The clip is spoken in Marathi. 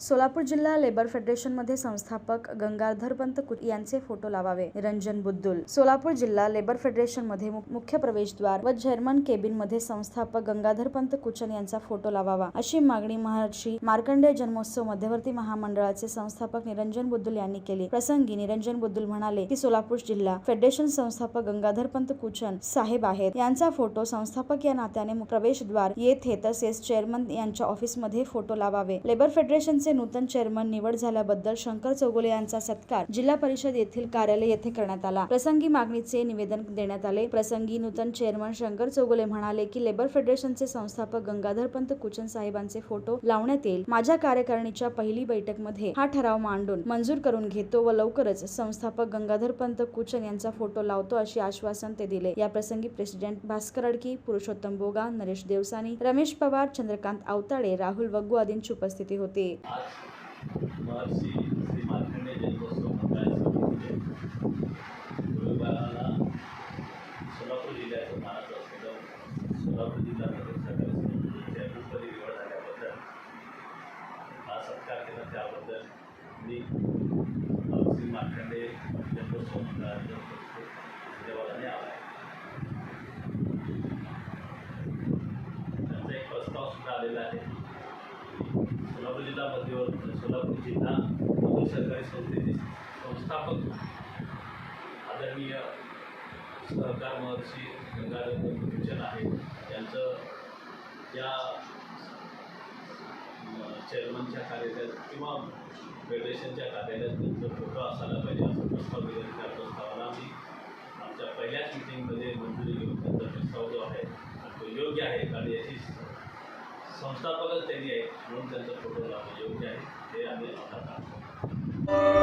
सोलापूर जिल्हा लेबर फेडरेशनमध्ये संस्थापक गंगाधरपंत पंत यांचे फोटो लावावे. रंजन बुद्दुल. सोलापूर जिल्हा लेबर फेडरेशनमध्ये मु- मुख्य प्रवेशद्वार व जर्मन केबिनमध्ये संस्थापक गंगाधरपंत कुचन यांचा फोटो लावावा. अशी मागणी महर्षी मार्कंडेय जन्मोत्सव मध्यवर्ती महामंडळाचे संस्थापक निरंजन बुद्दुल यांनी केली. प्रसंगी निरंजन बुद्दुल म्हणाले की सोलापूर जिल्हा फेडरेशन संस्थापक गंगाधरपंत कुचन साहेब आहेत. यांचा फोटो संस्थापक या नात्याने प्रवेशद्वार येथे तसेच चेअरमन यांच्या ऑफिसमध्ये फोटो लावावे. लेबर फेडरेशनचे नूतन चेअरमन निवड झाल्याबद्दल शंकर चौगुले यांचा सत्कार जिल्हा परिषद येथील कार्यालय येथे करण्यात आला. प्रसंगी मागणीचे निवेदन देण्यात आले. प्रसंगी नूतन चेअरमन शंकर चौगुले म्हणाले की लेबर फेडरेशनचे संस्थापक गंगाधरपंत कुचन साहेबांचे फोटो लावण्यात येईल. माझ्या कार्यकारिणीच्या पहिली बैठकमध्ये हा ठराव मांडून मंजूर करून घेतो व लवकरच संस्थापक गंगाधरपंत कुचन यांचा फोटो लावतो अशी आश्वासन ते दिले. या प्रसंगी प्रेसिडेंट भास्कर अडकी पुरुषोत्तम बोगा नरेश देवसानी रमेश पवार चंद्रकांत आवताडे राहुल वग्गू आदींची उपस्थिती होती. महर्षी श्री मार्कंडेय जन्मोत्सव मंडळाच्या वतीने गोळीबाराला सोलापूर जिल्ह्याचं मानाचं असलेलं सोलापूर जिल्हा परिषद समितीचे चेअरमनपदी निवड झाल्याबद्दल हा सत्कार केला. त्याबद्दल मी श्री मार्कंडेय जन्मोत्सव मंडळाच्या धन्यवादाने आभार त्यांचा एक प्रस्ताव सुद्धा आलेला आहे. सोलापूर जिल्हा मजूर सहकारी संस्थेचे संस्थापक आदरणीय सहकार महर्षी गंगाधर आहे. यांचं या चेअरमनच्या कार्यालयात किंवा फेडरेशनच्या कार्यालयात त्यांचं फोटो असायला पाहिजे असं प्रस्ताव दिला त्या प्रस्तावाला आम्ही आमच्या पहिल्याच मिटिंगमध्ये मंजुरी घेऊन त्यांचा प्रस्ताव जो आहे तो योग्य आहे. कारण याची संस्थापकच त्यांनी आहे म्हणून त्यांचा फोटो लावणं योग्य आहे. Thank you.